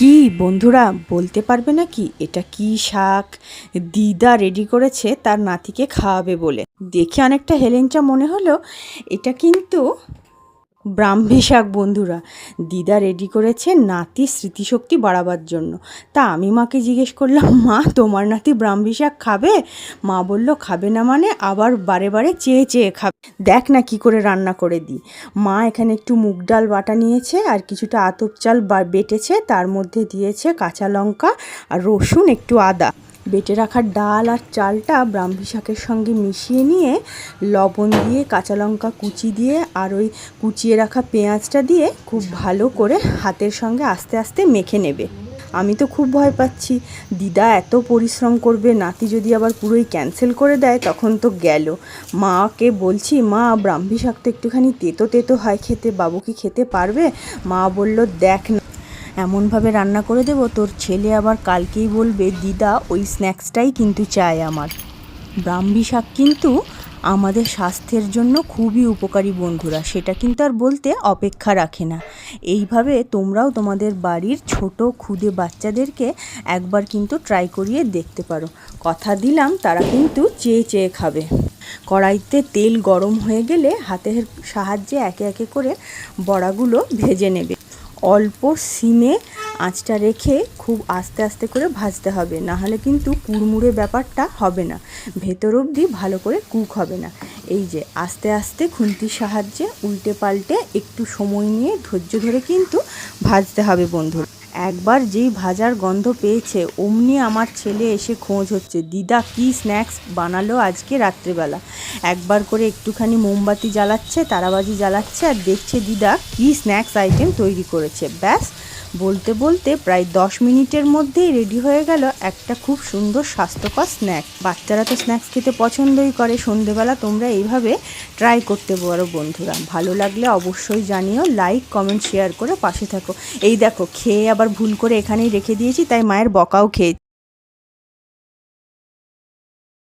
কি বন্ধুরা বলতে পারবে না কি এটা কি শাক? দিদা রেডি করেছে, তার নাতিকে খাওয়াবে বলে। দেখে অনেকটা হেলেঞ্চা মনে হলো। এটা কিন্তু ব্রাহ্মী শাক, বন্ধুরা। দিদা রেডি করেছে নাতি স্মৃতিশক্তি বাড়াবার জন্য। তা আমি মাকে জিজ্ঞেস করলাম, মা, তোমার নাতি ব্রাহ্মী শাক খাবে? মা বলল, খাবে না মানে আবার বারে বারে চেয়ে চেয়ে খাবে। দেখ না কি করে রান্না করে দিই। মা এখানে একটু মুগ ডাল বাটা নিয়েছে আর কিছুটা আতপ চাল বেটেছে। তার মধ্যে দিয়েছে কাঁচা লঙ্কা আর রসুন, একটু আদা। বেটে রাখা ডাল আর চালটা ব্রাহ্মী শাকের সঙ্গে মিশিয়ে নিয়ে লবণ দিয়ে, কাঁচা লঙ্কা কুচি দিয়ে আর ওই কুচিয়ে রাখা পেঁয়াজটা দিয়ে খুব ভালো করে হাতের সঙ্গে আস্তে আস্তে মেখে নেবে। আমি তো খুব ভয় পাচ্ছি। দিদা এত পরিশ্রম করবে, নাতি যদি আবার পুরোই ক্যান্সেল করে দেয় তখন তো গেল। মাকে বলছি, মা, ব্রাহ্মী শাক তো একটুখানি তেতো তেতো হয় খেতে, বাবু কি খেতে পারবে? মা বলল, দেখ না। এমনভাবে রান্না করে দেবো, তোর ছেলে আবার কালকেই বলবে, দিদা, ওই স্ন্যাক্সটাই কিন্তু চায় আমার। ব্রাহ্মী শাক কিন্তু আমাদের স্বাস্থ্যের জন্য খুবই উপকারী বন্ধুরা, সেটা কিন্তু আর বলতে অপেক্ষা রাখে না। এইভাবে তোমরাও তোমাদের বাড়ির ছোট ক্ষুদে বাচ্চাদেরকে একবার কিন্তু ট্রাই করিয়ে দেখতে পারো। কথা দিলাম, তারা কিন্তু চেয়ে চেয়ে খাবে। কড়াইতে তেল গরম হয়ে গেলে হাতের সাহায্যে একে একে করে বড়াগুলো ভেজে নেবে। অল্প সিমে আঁচটা রেখে খুব আস্তে আস্তে করে ভাজতে হবে। না হলে কিন্তু কুড়মুড়ে ব্যাপারটা হবে না। ভেতর অবধি ভালো করে কুক হবে না। এই যে আস্তে আস্তে খুন্তির সাহায্যে উল্টে পাল্টে একটু সময় নিয়ে ধৈর্য ধরে কিন্তু ভাজতে হবে বন্ধু একবার যেই ভাজার গন্ধ পেয়েছে, অমনি আমার ছেলে এসে খোঁজ হচ্ছে, দিদা, কি স্ন্যাক্স বানালো আজকে রাত্রেবেলা? একবার করে একটুখানি মোমবাতি জ্বালাচ্ছে, তারাবাজি জ্বালাচ্ছে আর দেখছে, দিদা, কি স্ন্যাক্স আইটেম তৈরি করেছে? ব্যাস বলতে বলতে প্রায় দশ মিনিটের মধ্যেই রেডি হয়ে গেল একটা খুব সুন্দর স্বাস্থ্যকর স্ন্যাক বাচ্চারা তো স্ন্যাক্স খেতে পছন্দই করে। সন্ধেবেলা তোমরা এইভাবে ট্রাই করতে পারো বন্ধুরা। ভালো লাগলে অবশ্যই জানিও লাইক কমেন্ট শেয়ার করে পাশে থাকো। এই দেখো, খেয়ে আবার ভুল করে এখানেই রেখে দিয়েছি, তাই মায়ের বকাও খেয়ে